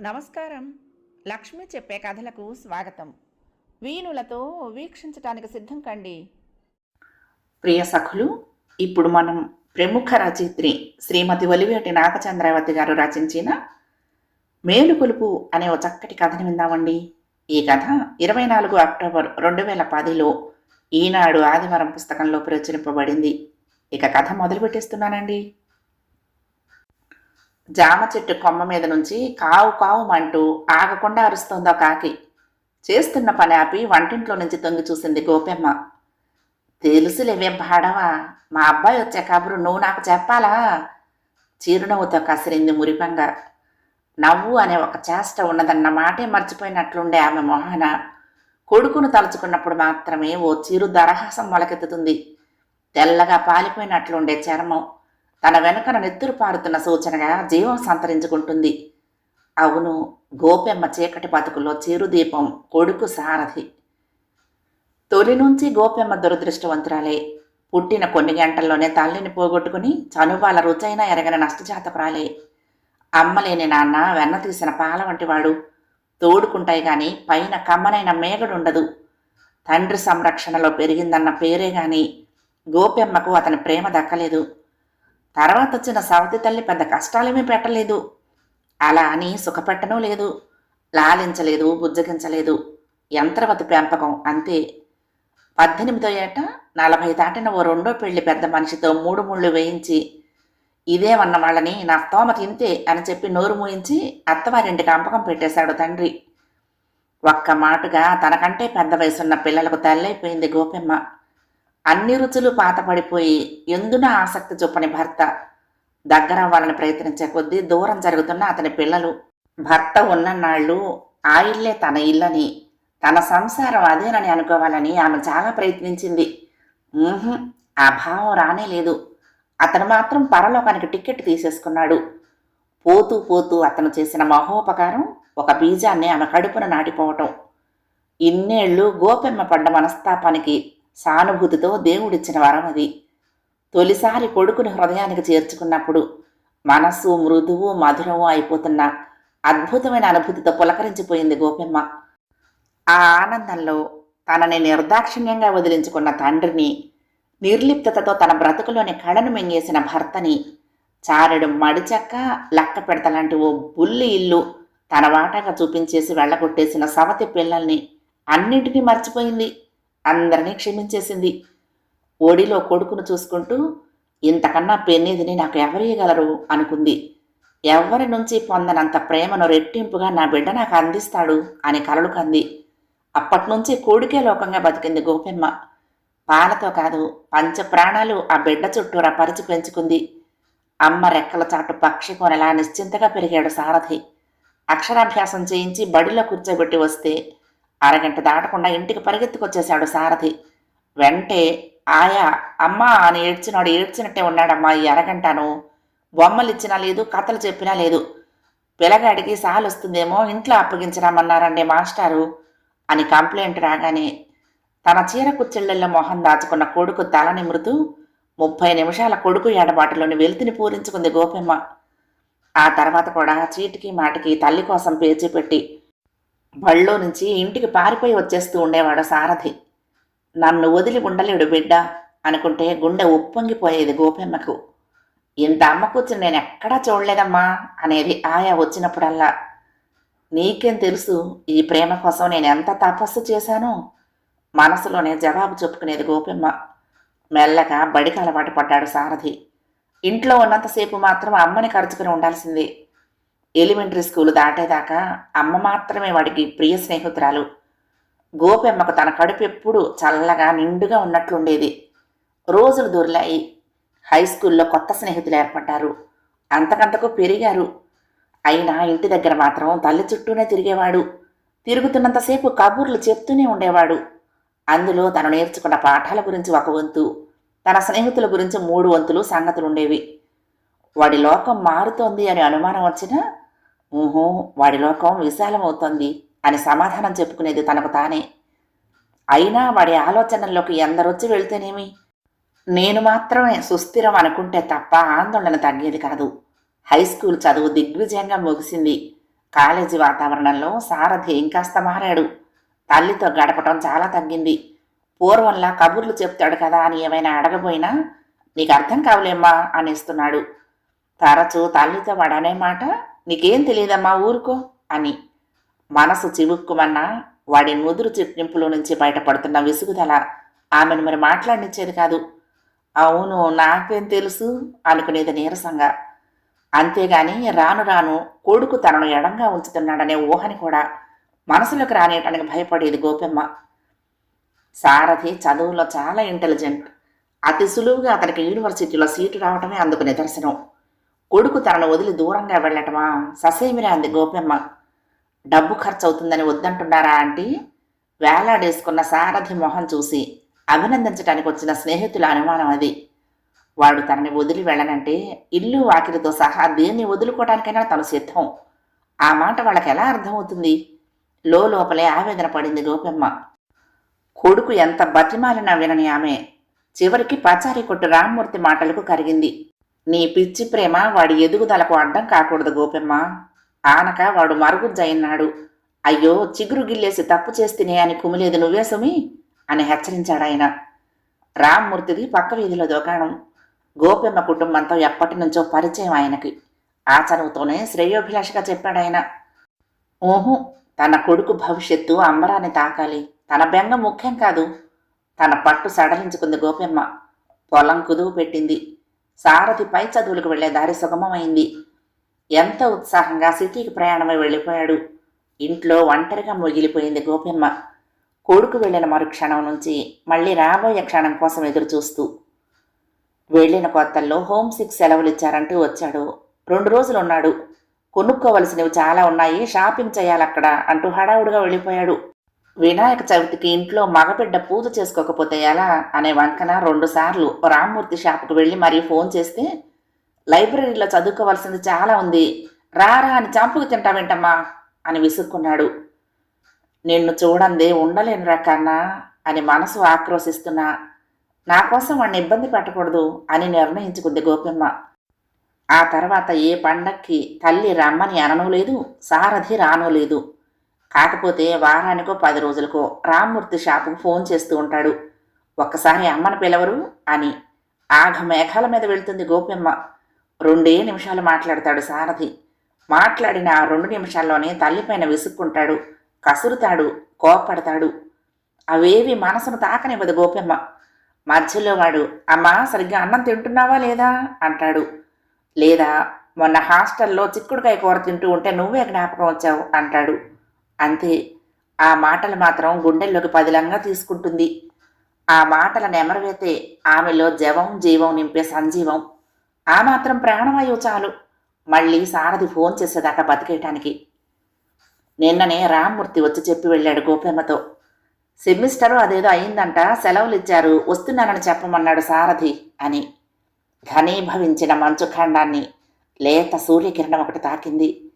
నమస్కారం. లక్ష్మి చెప్పే కథలకు స్వాగతం. వీణులతో వీక్షించటానికి సిద్ధం కండి. ప్రియ సఖులు ఇప్పుడు మనం ప్రముఖ రచయిత్రి శ్రీమతి ఒలివేటి నాగచంద్రావతి గారు రచించిన మేలుకొలుపు అనే ఓ చక్కటి కథను విందామండి. ఈ కథ ఇరవై నాలుగు అక్టోబర్ రెండు వేల పదిలో ఈనాడు ఆదివారం పుస్తకంలో ప్రచురింపబడింది. ఇక కథ మొదలు పెట్టేస్తున్నానండి జామ చెట్టు కొమ్మ మీద నుంచి కావు కావు అంటూ ఆగకుండా అరుస్తోందో కాకి. చేస్తున్న పని ఆపి వంటింట్లో నుంచి తొంగి చూసింది గోపెమ్మ. తెలుసులేవే బాడవా మా అబ్బాయి వచ్చే కబురు నువ్వు నాకు చెప్పాలా? చిరునవ్వుతో కసిరింది మురిపంగా. నవ్వు అనే ఒక చేష్ట ఉన్నదన్న మాటే మర్చిపోయినట్లుండే ఆమె మోహన. కొడుకును తలుచుకున్నప్పుడు మాత్రమే ఓ చిరు దరహాసం మొలకెత్తుతుంది. తెల్లగా పాలిపోయినట్లుండే చర్మం. తన వెనుకన నెత్తురు పారుతున్న సూచనగా జీవం సంతరించుకుంటుంది. అవును గోపెమ్మ చీకటి బతుకులో చిరుదీపం కొడుకు సారథి. తొలి నుంచి గోపెమ్మ దురదృష్టవంతురాలే. పుట్టిన కొన్ని గంటల్లోనే తల్లిని పోగొట్టుకుని చనువాల రుచైన ఎరగని నష్టజాతపురాలే అమ్మలేని నాన్న వెన్న తీసిన పాల వంటివాడు తోడుకుంటాయి గాని పైన కమ్మనైన మేగడుండదు తండ్రి సంరక్షణలో పెరిగిందన్న పేరే గాని గోపెమ్మకు అతని ప్రేమ దక్కలేదు. తర్వాత వచ్చిన సవతి తల్లి పెద్ద కష్టాలేమీ పెట్టలేదు. అలా అని సుఖపెట్టనూ లేదు. లాలించలేదు బుజ్జగించలేదు. యంత్రవతి పెంపకం అంతే. పద్దెనిమిదో ఏట నలభై దాటిన ఓ రెండో పెళ్ళి పెద్ద మనిషితో మూడు ముళ్ళు వేయించి ఇదేమన్న వాళ్ళని నా స్తోమత ఇంతే అని చెప్పి నోరు మూయించి అత్తవారింటికి అంపకం పెట్టేశాడు తండ్రి. ఒక్క మాటగా తనకంటే పెద్ద వయసున్న పిల్లలకు తల్లైపోయింది గోపెమ్మ. అన్ని రుచులు పాతపడిపోయి ఎందున ఆసక్తి చూపని భర్త దగ్గరవ్వాలని ప్రయత్నించే కొద్దీ దూరం జరుగుతున్న అతని పిల్లలు భర్త ఉన్ననాళ్ళు ఆ ఇల్లే తన ఇల్లని తన సంసారం అదేనని అనుకోవాలని ఆమె చాలా ప్రయత్నించింది. ఆ భావం రానే లేదు. అతను మాత్రం పరలోకానికి టికెట్ తీసేసుకున్నాడు. పోతూ పోతూ అతను చేసిన మహోపకారం ఒక బీజాన్ని ఆమె కడుపున నాటిపోవటం. ఇన్నేళ్ళు గోపెమ్మ పడ్డ మనస్తాపానికి సానుభూతితో దేవుడిచ్చిన వరం అది. తొలిసారి కొడుకుని హృదయానికి చేర్చుకున్నప్పుడు మనస్సు మృదువు మధురము అయిపోతున్న అద్భుతమైన అనుభూతితో పులకరించిపోయింది గోపెమ్మ. ఆ ఆనందంలో తనని నిర్దాక్షిణ్యంగా వదిలించుకున్న తండ్రిని నిర్లిప్తతతో తన బ్రతుకులోని కళను మింగేసిన భర్తని చారెడు మడిచక్క లక్క పెడతలాంటి ఓ బుల్లి ఇల్లు తన వాటాగా చూపించేసి వెళ్ళగొట్టేసిన సవతి పిల్లల్ని అన్నింటినీ మర్చిపోయింది. అందరినీ క్షమించేసింది. ఒడిలో కొడుకును చూసుకుంటూ ఇంతకన్నా పెన్నిదిని నాకు ఎవరు ఇవ్వగలరు అనుకుంది. ఎవరి నుంచి పొందనంత ప్రేమను రెట్టింపుగా నా బిడ్డ నాకు అందిస్తాడు? అని కలలు కంది. అప్పట్నుంచి కోడికే లోకంగా బతికింది గోపెమ్మ. పాలతో కాదు పంచ ప్రాణాలు ఆ బిడ్డ చుట్టూరా పరిచి పెంచుకుంది. అమ్మ రెక్కల చాటు పక్షి కొనలా నిశ్చింతగా పెరిగాడు సారథి. అక్షరాభ్యాసం చేయించి బడిలో కూర్చోబెట్టి వస్తే అరగంట దాటకుండా ఇంటికి పరిగెత్తుకొచ్చేశాడు సారథి. వెంటే ఆయా అమ్మా అని ఏడ్చినాడు. ఏడ్చినట్టే ఉన్నాడమ్మా ఈ అరగంటను. బొమ్మలు ఇచ్చినా లేదు కథలు చెప్పినా లేదు. పిల్లగాడికి సాలు వస్తుందేమో ఇంట్లో అప్పగించరామన్నారండి మాస్టారు అని కంప్లైంట్ రాగానే తన చీర కుచ్చెళ్ళలో మొహం దాచుకున్న కొడుకు తల నిమురుతూ ముప్పై నిమిషాల కొడుకు ఎడబాటులోని వెలుతుని పూరించుకుంది గోపెమ్మ ఆ తర్వాత కూడా చీటికి మాటికి తల్లి కోసం పేచి పెట్టి బళ్ళో నుంచి ఇంటికి పారిపోయి వచ్చేస్తూ ఉండేవాడు సారథి. నన్ను వదిలి ఉండలేడు బిడ్డ అనుకుంటే గుండె ఉప్పొంగిపోయేది గోపెమ్మకు. ఇంత అమ్మ కూర్చుని నేను ఎక్కడా చూడలేదమ్మా అనేది ఆయా వచ్చినప్పుడల్లా. నీకేం తెలుసు ఈ ప్రేమ కోసం నేను ఎంత తపస్సు చేశానో? మనసులోనే జవాబు చెప్పుకునేది గోపెమ్మ. మెల్లగా బడికి అలవాటు పడ్డాడు సారథి. ఇంట్లో ఉన్నంతసేపు మాత్రం అమ్మని ఖర్చుకుని ఉండాల్సిందే. ఎలిమెంటరీ స్కూల్ దాటేదాకా అమ్మ మాత్రమే వాడికి ప్రియ స్నేహితురాలు. గోపెమ్మకు తన కడుపు ఎప్పుడు చల్లగా నిండుగా ఉన్నట్లుండేది రోజులు దొరిలాయి. హై స్కూల్లో కొత్త స్నేహితులు ఏర్పడ్డారు. అంతకంతకు పెరిగారు. అయినా ఇంటి దగ్గర మాత్రం తల్లి చుట్టూనే తిరిగేవాడు. తిరుగుతున్నంతసేపు కబుర్లు చెప్తూనే ఉండేవాడు. అందులో తను నేర్చుకున్న పాఠాల గురించి ఒక వంతు తన స్నేహితుల గురించి మూడు వంతులు సంగతులు ఉండేవి వాడి లోకం మారుతోంది అని అనుమానం వచ్చినా ఊహో వాడి లోకం విశాలమవుతోంది అని సమాధానం చెప్పుకునేది తనకు తానే. అయినా వాడి ఆలోచనల్లోకి ఎందరొచ్చి వెళ్తేనేమి? నేను మాత్రమే సుస్థిరం అనుకుంటే తప్ప ఆందోళన తగ్గేది కాదు. హై స్కూల్ చదువు దిగ్విజయంగా ముగిసింది. కాలేజీ వాతావరణంలో సారథి ఇంకాస్త మారాడు. తల్లితో గడపటం చాలా తగ్గింది. పూర్వంలా కబుర్లు చెప్తాడు కదా అని ఏమైనా అడగబోయినా నీకు అర్థం కావులేమ్మా అనేస్తున్నాడు. తరచూ తల్లితో వాడనే మాట నీకేం తెలియదమ్మా ఊరుకో అని మనసు చివుక్కుమన్నా వాడి నుదురు చిట్నింపులో నుంచి బయటపడుతున్న విసుగుదల ఆమెను మరి మాట్లాడించేది కాదు. అవును నాకేం తెలుసు అనుకునేది నీరసంగా. అంతేగాని రాను రాను కొడుకు తనను ఎడంగా ఉంచుతున్నాడనే ఊహని కూడా మనసులోకి రానేయటానికి భయపడేది గోపెమ్మ. సారథి చదువులో చాలా ఇంటెలిజెంట్. అతి సులువుగా అతనికి యూనివర్సిటీలో సీటు రావటమే అందుకు నిదర్శనం. కొడుకు తనను వదిలి దూరంగా వెళ్ళటమా? ససేమిరా అంది గోపెమ్మ. డబ్బు ఖర్చు అవుతుందని వద్దంటున్నారా ఆంటీ? వేలాడేసుకున్న సారథి మొహం చూసి అభినందించడానికి వచ్చిన స్నేహితుల అనుమానం అది. వాడు తనని వదిలి వెళ్ళనంటే ఇల్లు వాకిలితో సహా దేన్ని వదులుకోవడానికైనా తను సిద్ధం. ఆ మాట వాళ్ళకి ఎలా అర్థమవుతుంది? లోపలే ఆవేదన పడింది గోపెమ్మ. కొడుకు ఎంత బతిమాలినా వినని ఆమె. చివరికి పచారి కొట్టు రామ్మూర్తి మాటలకు కరిగింది. నీ పిచ్చి ప్రేమ వాడి ఎదుగుదలకు అడ్డం కాకూడదు గోపెమ్మ. ఆనక వాడు మరుగుజ్జయిన్నాడు అయ్యో చిగురు గిల్లేసి తప్పు చేస్తేనే అని కుమిలేదు నువ్వే సుమి? అని హెచ్చరించాడాయన రామ్మూర్తిది పక్క వీధిలో దుకాణం. గోపెమ్మ కుటుంబంతో ఎప్పటి నుంచో పరిచయం ఆయనకి. ఆ చనువుతోనే శ్రేయోభిలాషగా చెప్పాడాయన ఊహు తన కొడుకు భవిష్యత్తు అంబరాన్ని తాకాలి. తన బెంగ ముఖ్యం కాదు. తన పట్టు సడలించుకుంది గోపెమ్మ. పొలం కుదువు పెట్టింది. సారథి పై చదువులకు వెళ్ళే దారి సుగమమైంది. ఎంత ఉత్సాహంగా సిటీకి ప్రయాణమై వెళ్ళిపోయాడు. ఇంట్లో ఒంటరిగా ముగిలిపోయింది గోపెమ్మ. కొడుకు వెళ్ళిన మరుక్షణం నుంచి మళ్ళీ రాబోయే క్షణం కోసం ఎదురుచూస్తూ. వెళ్ళిన కొత్తల్లో హోమ్ సిక్ సెలవులు ఇచ్చారంటూ వచ్చాడు. రెండు రోజులు ఉన్నాడు కొనుక్కోవలసినవి చాలా ఉన్నాయి. షాపింగ్ చేయాలక్కడ అంటూ హడావుడిగా వెళ్ళిపోయాడు. వినాయక చవితికి ఇంట్లో మగబిడ్డ పూజ చేసుకోకపోతే ఎలా? అనే వంకన రెండుసార్లు రామ్మూర్తి షాపుకు వెళ్ళి మరీ ఫోన్ చేస్తే లైబ్రరీలో చదువుకోవాల్సింది చాలా ఉంది. రారా అని చంపుకు తింటావేంటమ్మా? అని విసుక్కున్నాడు. నిన్ను చూడందే ఉండలేను కన్నా అని మనసు ఆక్రోశిస్తున్నా నా కోసం వాడిని ఇబ్బంది పెట్టకూడదు అని నిర్ణయించుకుంది గోపెమ్మ. ఆ తర్వాత ఏ పండక్కి తల్లి రమ్మని అనను లేదు సారథి రాను లేదు. కాకపోతే వారానికో పది రోజులకో రామ్మూర్తి షాపుకు ఫోన్ చేస్తూ ఉంటాడు. ఒక్కసారి అమ్మను పిలవరు అని ఆఘ మేఘాల మీద వెళ్తుంది గోపెమ్మ రెండే నిమిషాలు మాట్లాడతాడు సారథి. మాట్లాడిన ఆ రెండు నిమిషాల్లోనే తల్లిపైన విసుక్కుంటాడు. కసురుతాడు కోపడతాడు అవేవి మనసును తాకనివ్వదు గోపెమ్మ మధ్యలో వాడు అమ్మా సరిగ్గా అన్నం తింటున్నావా లేదా? అంటాడు. లేదా మొన్న హాస్టల్లో చిక్కుడుకాయ కూర తింటూ ఉంటే నువ్వే జ్ఞాపకం వచ్చావు అంటాడు. అంతే. ఆ మాటలు మాత్రం గుండెల్లోకి పదిలంగా తీసుకుంటుంది. ఆ మాటల నెమరవేతే ఆమెలో జవం జీవం నింపే సంజీవం. ఆ మాత్రం ప్రాణవాయువు చాలు. మళ్ళీ సారథి ఫోన్ చేసేదాకా బతికేయటానికి. నిన్ననే రామ్మూర్తి వచ్చి చెప్పి వెళ్ళాడు గోపెమ్మతో. సెమిస్టరు అదేదో అయిందంట. సెలవులు ఇచ్చారు వస్తున్నానని చెప్పమన్నాడు సారథి అని. ఘనీభవించిన మంచు ఖండాన్ని లేత సూర్యకిరణం ఒకటి తాకింది.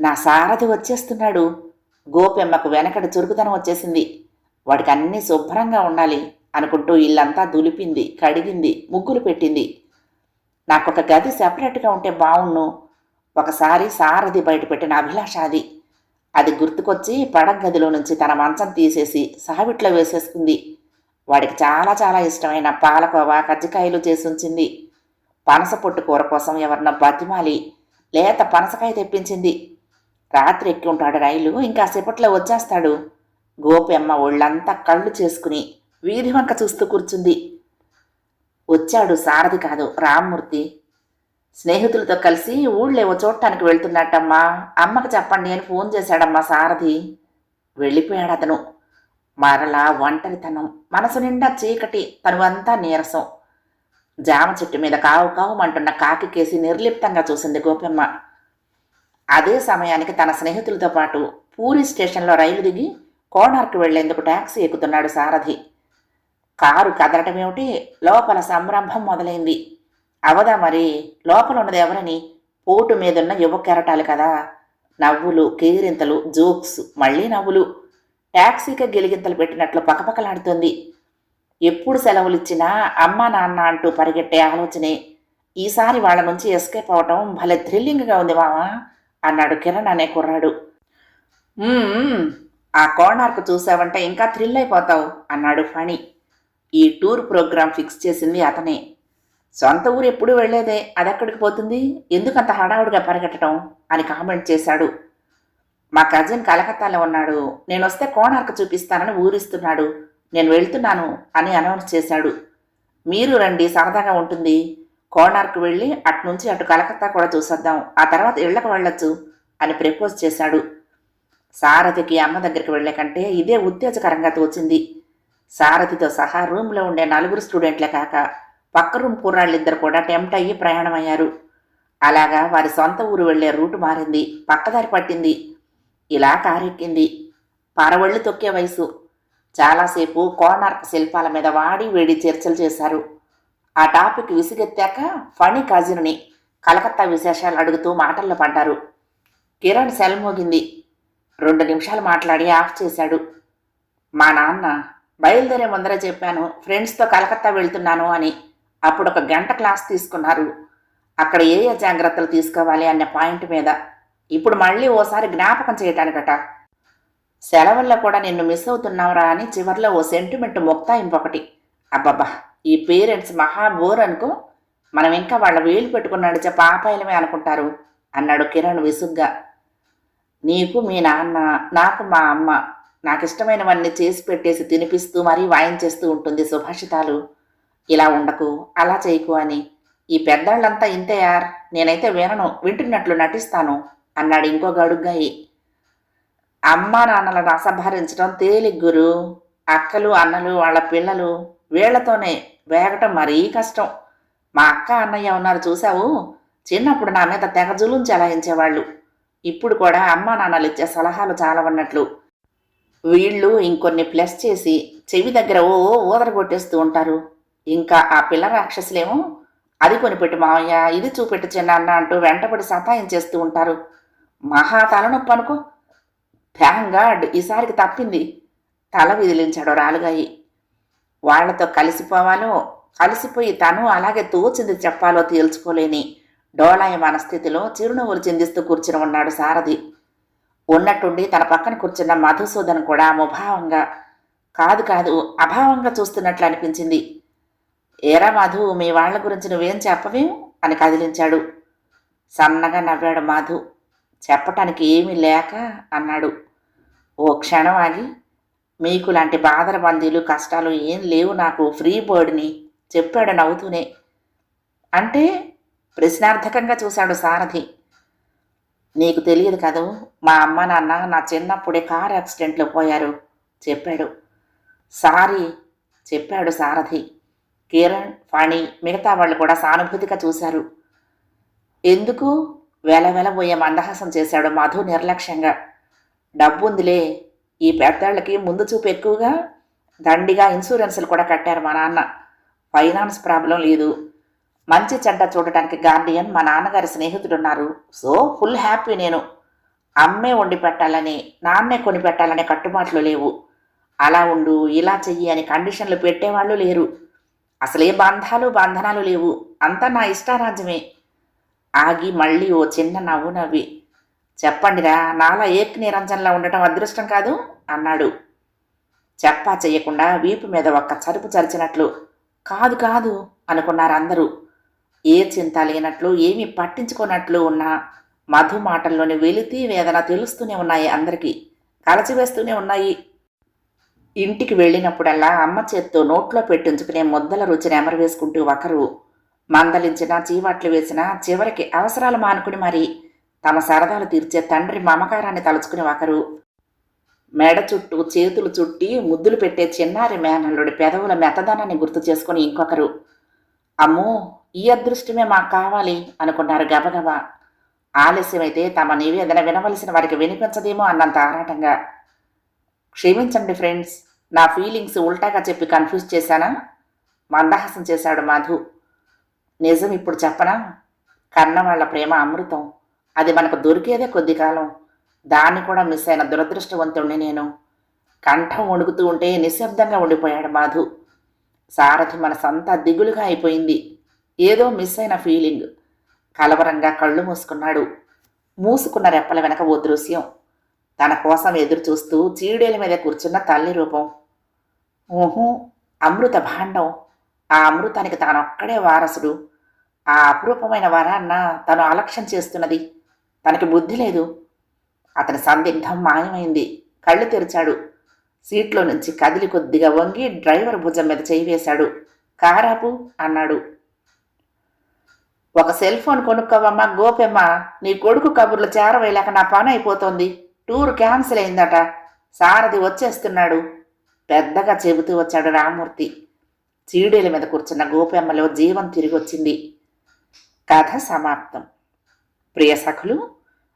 నా సారథి వచ్చేస్తున్నాడు. గోపెమ్మకు వెనకటి చురుకుతనం వచ్చేసింది. వాడికి అన్నీ శుభ్రంగా ఉండాలి అనుకుంటూ ఇల్లంతా దులిపింది కడిగింది ముగ్గులు పెట్టింది. నాకొక గది సెపరేట్గా ఉంటే బావుణ్ణు ఒకసారి సారథి బయటపెట్టిన అభిలాష అది. అది గుర్తుకొచ్చి పడగ గదిలో నుంచి తన మంచం తీసేసి సావిట్లో వేసేసుకుంది. వాడికి చాలా చాలా ఇష్టమైన పాలకోవా కజ్జికాయలు చేసి ఉంచింది పనస పొట్టు కూర కోసం ఎవరినో బతిమాలి లేత పనసకాయ తెప్పించింది. రాత్రి ఎక్కి ఉంటాడు రైలు? ఇంకా సేపట్లో వచ్చేస్తాడు. గోపెమ్మ ఒళ్ళంతా కళ్ళు చేసుకుని వీధి వంక చూస్తూ కూర్చుంది. వచ్చాడు సారథి కాదు రామ్మూర్తి. స్నేహితులతో కలిసి ఊళ్ళేవో చూడటానికి వెళ్తున్నట్టమ్మా. అమ్మకు చెప్పండి అని ఫోన్ చేశాడమ్మా సారథి. వెళ్ళిపోయాడు అతను. మరలా ఒంటరితనం. మనసు నిండా చీకటి తనువంతా నీరసం. జామ చెట్టు మీద కావు కావుమంటున్న కాకి కేసి నిర్లిప్తంగా చూసింది గోపెమ్మ అదే సమయానికి తన స్నేహితులతో పాటు పూరి స్టేషన్లో రైలు దిగి కోణార్కు వెళ్ళేందుకు ట్యాక్సీ ఎక్కుతున్నాడు సారథి. కారు కదలటమేమిటి లోపల సంరంభం మొదలైంది. అవదా మరి? లోపల ఉన్నది ఎవరని? పోటు మీదున్న యువ కెరటాలు కదా. నవ్వులు కేరింతలు జోక్స్ మళ్ళీ నవ్వులు. ట్యాక్సీకి గిలిగింతలు పెట్టినట్లు పకపకలాడుతుంది. ఎప్పుడు సెలవులు ఇచ్చినా అమ్మ నాన్న అంటూ పరిగెట్టే ఆలోచనే. ఈసారి వాళ్ళ నుంచి ఎస్కేప్ అవటం భలే థ్రిల్లింగ్గా ఉంది మావా అన్నాడు కిరణ్ అనే కుర్రాడు. ఆ కోణార్కు చూసావంటే ఇంకా థ్రిల్ అయిపోతావు అన్నాడు ఫణి. ఈ టూర్ ప్రోగ్రాం ఫిక్స్ చేసింది అతనే. సొంత ఊరు ఎప్పుడు వెళ్ళేదే అదెక్కడికి పోతుంది? ఎందుకంత హడావుడిగా పరిగెట్టడం? అని కామెంట్ చేశాడు. మా కజిన్ కలకత్తాలో ఉన్నాడు. నేను వస్తే కోణార్కు చూపిస్తానని ఊరిస్తున్నాడు. నేను వెళ్తున్నాను అని అనౌన్స్ చేశాడు. మీరు రండి సరదాగా ఉంటుంది. కోణార్కు వెళ్ళి అట్నుంచి అటు కలకత్తా కూడా చూసొద్దాం. ఆ తర్వాత ఇళ్ళకు వెళ్ళొచ్చు అని ప్రపోజ్ చేశాడు. సారథికి అమ్మ దగ్గరికి వెళ్ళే కంటే ఇదే ఉత్తేజకరంగా తోచింది. సారథితో సహా రూమ్లో ఉండే నలుగురు స్టూడెంట్లే కాక పక్క రూమ్ కుర్రాళ్ళిద్దరు కూడా టెంప్ట్ అయ్యి ప్రయాణమయ్యారు. అలాగా వారి సొంత ఊరు వెళ్ళే రూటు మారింది. పక్కదారి పట్టింది. ఇలా కారెక్కింది. పరవళ్ళు తొక్కే వయసు. చాలాసేపు కోనార్క్ శిల్పాల మీద వాడి వేడి చర్చలు చేశారు. ఆ టాపిక్ విసిగెత్తాక ఫణి కజిన్ని కలకత్తా విశేషాలు అడుగుతూ మాటల్లో పడ్డారు. కిరణ్ సెల్ మోగింది. రెండు నిమిషాలు మాట్లాడి ఆఫ్ చేశాడు. మా నాన్న బయలుదేరే ముందర చెప్పాను ఫ్రెండ్స్తో కలకత్తా వెళ్తున్నాను అని. అప్పుడు ఒక గంట క్లాస్ తీసుకున్నారు. అక్కడ ఏ ఏ జాగ్రత్తలు తీసుకోవాలి అనే పాయింట్ మీద. ఇప్పుడు మళ్ళీ ఓసారి జ్ఞాపకం చేయటానికట. సెలవుల్లో కూడా నిన్ను మిస్ అవుతున్నావురా అని చివర్లో ఓ సెంటిమెంట్ మొక్తాయింపొకటి. అబ్బబ్బా! ఈ పేరెంట్స్ మహా బోర్ అనుకో మనం ఇంకా వాళ్ళ వేలు పెట్టుకున్నాడు చెప్ప పాపాయలమే అనుకుంటారు అన్నాడు కిరణ్ విసుగ్గా. నీకు మీ నాన్న నాకు మా అమ్మ నాకు ఇష్టమైనవన్నీ చేసి పెట్టేసి తినిపిస్తూ మరీ వాయించేస్తూ ఉంటుంది సుభాషితాలు. ఇలా ఉండకు అలా చేయకు అని. ఈ పెద్దాళ్ళంతా ఇంతే యార్ నేనైతే వినను వింటున్నట్లు నటిస్తాను అన్నాడు ఇంకో గడుగ్గాయి. అమ్మా నాన్నలను అసంహరించడం తేలిగ్గురు. అక్కలు అన్నలు వాళ్ళ పిల్లలు వీళ్ళతోనే వేగటం మరీ కష్టం. మా అక్క అన్నయ్య ఉన్నారు చూసావు చిన్నప్పుడు నా మీద తెగ జులుం చెలాయించేవాళ్ళు. ఇప్పుడు కూడా అమ్మా నాన్నలు ఇచ్చే సలహాలు చాలా ఉన్నట్లు వీళ్ళు ఇంకొన్ని ప్లస్ చేసి చెవి దగ్గర ఓ ఊదర కొట్టేస్తూ ఉంటారు. ఇంకా ఆ పిల్ల రాక్షసులేమో? అది కొనిపెట్టు మావయ్య ఇది చూపెట్టు చిన్న అంటూ వెంటబడి సతాయించేస్తూ ఉంటారు. మహా తలనొప్పి అనుకో. థ్యాంక్ గాడ్ ఈసారికి తప్పింది. తల విదిలించాడు రాలుగాయి. వాళ్ళతో కలిసిపోవాలో కలిసిపోయి తను అలాగే తోచింది చెప్పాలో తేల్చుకోలేని డోలాయ మనస్థితిలో చిరునవ్వులు చిందిస్తూ కూర్చుని ఉన్నాడు సారథి. ఉన్నట్టుండి తన పక్కన కూర్చున్న మధుసూదన్ కూడా ముభావంగా కాదు కాదు అభావంగా చూస్తున్నట్లు అనిపించింది. ఏరా మాధు మీ వాళ్ళ గురించి నువ్వేం చెప్పవేం? అని కదిలించాడు. సన్నగా నవ్వాడు మాధు. చెప్పటానికి ఏమీ లేక అన్నాడు. ఓ క్షణం ఆగి మీకు లాంటి బాధల బందీలు కష్టాలు ఏం లేవు నాకు. ఫ్రీ బర్డ్ని చెప్పాడు నవ్వుతూనే. అంటే ప్రశ్నార్థకంగా చూశాడు సారథి. నీకు తెలియదు కదూ? మా అమ్మ నాన్న నా చిన్నప్పుడే కార్ యాక్సిడెంట్లో పోయారు చెప్పాడు. సారీ చెప్పాడు సారథి. కిరణ్ ఫణి మిగతా వాళ్ళు కూడా సానుభూతిగా చూశారు. ఎందుకు? వెల వెలబోయే మందహాసం చేశాడు మధు నిర్లక్ష్యంగా. డబ్బుందిలే ఈ పెద్దాళ్ళకి ముందు చూపు ఎక్కువగా దండిగా ఇన్సూరెన్సులు కూడా కట్టారు మా నాన్న. ఫైనాన్స్ ప్రాబ్లం లేదు. మంచి చెడ్డ చూడటానికి గార్డియన్ మా నాన్నగారి స్నేహితుడున్నారు. సో ఫుల్ హ్యాపీ నేను. అమ్మే వండి పెట్టాలని నాన్నే కొని పెట్టాలనే కట్టుబాట్లు లేవు. అలా ఉండు ఇలా చెయ్యి అని కండిషన్లు పెట్టేవాళ్ళు లేరు. అసలే బంధాలు బంధనాలు లేవు. అంతా నా ఇష్టారాజ్యమే. ఆగి మళ్ళీ ఓ చిన్న నవ్వు నవ్వి చెప్పండిరా నాలా ఏక్ నిరంజన్లా ఉండటం అదృష్టం కాదు అన్నాడు. చెప్పా చెయ్యకుండా వీపు మీద ఒక్క చరుపు చరిచినట్లు. కాదు కాదు అనుకున్నారు అందరూ. ఏ చింత లేనట్లు ఏమీ పట్టించుకోనట్లు ఉన్న మధు మాటల్లోని వెలితి వేదన తెలుస్తూనే ఉన్నాయి అందరికీ. కలచివేస్తూనే ఉన్నాయి. ఇంటికి వెళ్ళినప్పుడల్లా అమ్మ చేత్తో నోట్లో పెట్టించుకునే ముద్దల రుచిని ఎమరవేసుకుంటూ ఒకరు. మందలించినా చీవాట్లు వేసినా చివరికి అవసరాలు మానుకుని మరి తమ సరదాలు తీర్చే తండ్రి మమకారాన్ని తలుచుకుని ఒకరు. మెడ చుట్టూ చేతులు చుట్టి ముద్దులు పెట్టే చిన్నారి మేనల్లుడి పెదవుల మెత్తదనాన్ని గుర్తు చేసుకుని ఇంకొకరు. అమ్మో ఈ అదృష్టమే మాకు కావాలి అనుకున్నారు గబగబా. ఆలస్యమైతే తమ నివేదన వినవలసిన వారికి వినిపించదేమో అన్నంత ఆరాటంగా. క్షమించండి ఫ్రెండ్స్ నా ఫీలింగ్స్ ఉల్టాగా చెప్పి కన్ఫ్యూజ్ చేశానా? మందహాసం చేశాడు మధు. నిజం ఇప్పుడు చెప్పనా? కన్నవాళ్ళ ప్రేమ అమృతం. అది మనకు దొరికేదే కొద్ది కాలం. దాన్ని కూడా మిస్ అయిన దురదృష్టవంతుణ్ణి నేను. కంఠం వణుకుతూ ఉంటే నిశ్శబ్దంగా ఉండిపోయాడు మాధు. సారథి మనసంతా దిగులుగా అయిపోయింది. ఏదో మిస్ అయిన ఫీలింగ్ కలవరంగా కళ్ళు మూసుకున్నాడు. మూసుకున్న రెప్పల వెనక ఓ దృశ్యం. తన కోసం ఎదురు చూస్తూ చీడేల మీద కూర్చున్న తల్లి రూపం. ఊహు అమృత భాండం. ఆ అమృతానికి తానొక్కడే వారసుడు. ఆ అపురూపమైన వరాన్న తను అలక్ష్యం చేస్తున్నది. తనకి బుద్ధి లేదు. అతని సందిగ్ధం మాయమైంది. కళ్ళు తెరిచాడు. సీట్లో నుంచి కదిలి కొద్దిగా వంగి డ్రైవర్ భుజం మీద చేయి వేశాడు. కారాపు అన్నాడు. ఒక సెల్ ఫోన్ కొనుక్కోవమ్మా గోపెమ్మ. నీ కొడుకు కబుర్లు చేరవేయలేక నా పని అయిపోతోంది. టూర్ క్యాన్సిల్ అయిందట. సారథి వచ్చేస్తున్నాడు. పెద్దగా చెబుతూ వచ్చాడు రామూర్తి చీడీల మీద కూర్చున్న గోపెమ్మలో జీవం తిరిగి వచ్చింది కథ సమాప్తం. ప్రియ సఖులు